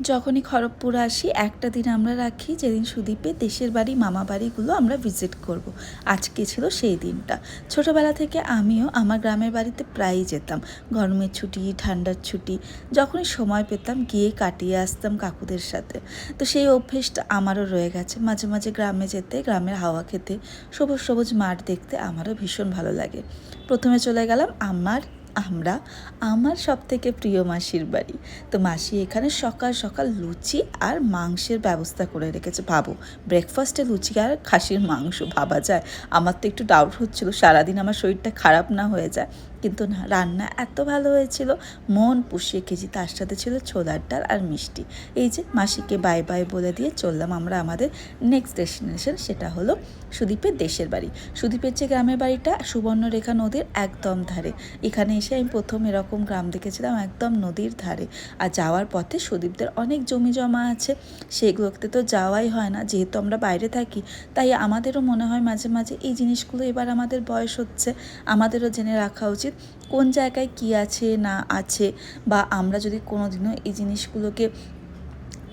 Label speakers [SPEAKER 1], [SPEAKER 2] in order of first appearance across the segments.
[SPEAKER 1] যখনই খড়গপুর আসি, একটা দিন আমরা রাখি যেদিন সুদীপে দেশের বাড়ি, মামা বাড়িগুলো আমরা ভিজিট করব। আজকে ছিল সেই দিনটা। ছোটবেলা থেকে আমিও আমার গ্রামের বাড়িতে প্রায়ই যেতাম। গরমের ছুটি, ঠান্ডার ছুটি, যখনই সময় পেতাম গিয়ে কাটিয়ে আসতাম কাকুদের সাথে। তো সেই অভ্যেসটা আমারও রয়ে গেছে। মাঝে মাঝে গ্রামে যেতে, গ্রামের হাওয়া খেতে, সবুজ সবুজ মাঠ দেখতে আমারও ভীষণ ভালো লাগে। প্রথমে চলে গেলাম আমার আমরা আমার সব থেকে প্রিয় মাসির বাড়ি। তো মাসি এখানে সকাল সকাল লুচি আর মাংসের ব্যবস্থা করে রেখেছে। ভাবো ব্রেকফাস্টে লুচি আর খাসির মাংস ভাবা যায়? আমার তো একটু ডাউট হচ্ছিল, সারাদিন আমার শরীরটা খারাপ না হয়ে যায়। কিন্তু না, রান্না এত ভালো হয়েছিল, মন পুষিয়ে খেয়েছি। তার সাথে ছিল ছোলার ডাল আর মিষ্টি। এই যে মাসিকে বাই বাই বলে দিয়ে চললাম আমরা আমাদের নেক্সট ডেস্টিনেশন সেটা হলো সুদীপের দেশের বাড়ি। সুদীপের যে গ্রামের বাড়িটা, সুবর্ণরেখা নদীর একদম ধারে। এখানে এসে আমি প্রথম এরকম গ্রাম দেখেছিলাম একদম নদীর ধারে। আর যাওয়ার পথে সুদীপদের অনেক জমি জমা আছে। সেগুলোতে তো যাওয়াই হয় না। যেহেতু আমরা বাইরে থাকি, তাই আমাদেরও মনে হয় মাঝে মাঝে এই জিনিসগুলো এবার আমাদের বয়স হচ্ছে। আমাদেরও জেনে রাখা উচিত কোন জায়গায় কি আছে, না আছে। বা আমরা যদি কোনো দিনও এই জিনিসগুলোকে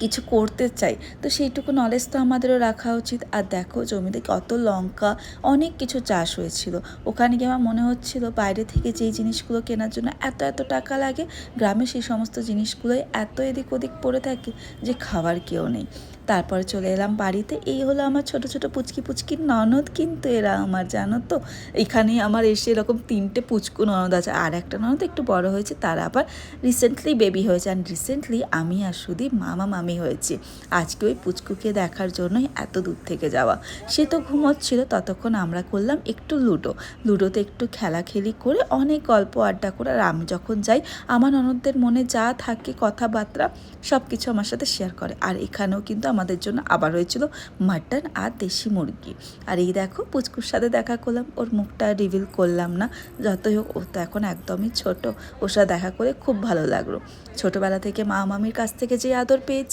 [SPEAKER 1] কিছু করতে চাই। তো সেইটুকু নলেজ তো আমাদেরও রাখা উচিত। আর দেখো, জমিতে কত লঙ্কা, অনেক কিছু চাষ হয়েছিল। ওখানে গিয়ে আমার মনে হচ্ছিল বাইরে থেকে যেই জিনিসগুলো কেনার জন্য এত এত টাকা লাগে, গ্রামে সেই সমস্ত জিনিসগুলোই এত এদিক ওদিক পড়ে থাকে যে খাবার কেউ নেই। তারপরে চলে এলাম বাড়িতে। এই হলো আমার ছোট ছোট পুচকি পুচকি ননদ কিন্তু এরা আমার, জানো তো? এখানেই আমার এসে এরকম তিনটে পুচকু ননদ আছে। আর একটা ননদ একটু বড় হয়েছে, তারা আবার রিসেন্টলি বেবি হয়েছে। অ্যান্ড রিসেন্টলি আমি আর শুধু মামা মামি হয়েছি। আজকে ওই পুচকুকে দেখার জন্যই এত দূর থেকে যাওয়া। সে তো ঘুমোচ্ছিল, ততক্ষণ আমরা করলাম একটু লুডো। লুডোতে একটু খেলাখেলি করে অনেক গল্প আড্ডা করে আর আমি যখন যাই, আমার ননদদের মনে যা থাকে, কথাবার্তা সব কিছু আমার সাথে শেয়ার করে। আর এখানেও কিন্তু আমাদের জন্য আবার হয়েছিল মাটন আর দেশি মুরগি। আর এই দেখো, পুচকুর সাথে দেখা করলাম, ওর মুখটা রিভিল করলাম না। যতই হোক, ও তো এখন একদমই ছোট। ওর সাথে দেখা করে খুব ভালো লাগল। ছোটোবেলা থেকে মা মামির কাছ থেকে যে আদর পেয়েছি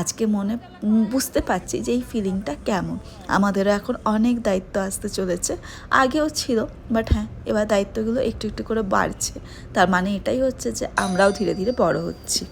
[SPEAKER 1] আজকে মনে বুঝতে পারছি যে এই ফিলিংটা কেমন। আমাদেরও এখন অনেক দায়িত্ব আসতে চলেছে, আগেও ছিল বাট হ্যাঁ এবার দায়িত্বগুলো একটু একটু করে বাড়ছে। তার মানে এটাই হচ্ছে যে আমরাও ধীরে ধীরে বড় হচ্ছি।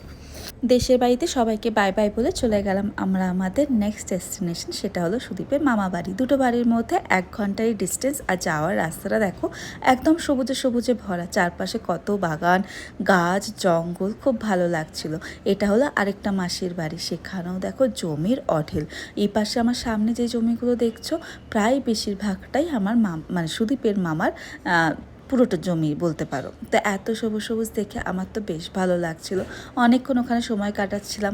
[SPEAKER 1] দেশের বাড়িতে সবাইকে বাই বাই বলে চলে গেলাম। আমরা আমাদের নেক্সট ডেস্টিনেশন সেটা হলো সুদীপের মামা বাড়ি। দুটো বাড়ির মধ্যে এক ঘন্টারই ডিস্টেন্স আর যাওয়ার রাস্তাটা দেখো, একদম সবুজে সবুজে ভরা। চারপাশে কত বাগান, গাছ, জঙ্গল, খুব ভালো লাগছিল। এটা হলো আরেকটা মাসির বাড়ি। সেখানেও দেখো জমির অঢেল। এই পাশে আমার সামনে যে জমিগুলো দেখছ, প্রায় বেশিরভাগটাই আমার মাম মানে সুদীপের মামার পুরোটা জমি বলতে পারো। তো এত সবুজ সবুজ দেখে আমার তো বেশ ভালো লাগছিল। অনেকক্ষণ ওখানে সময় কাটাচ্ছিলাম।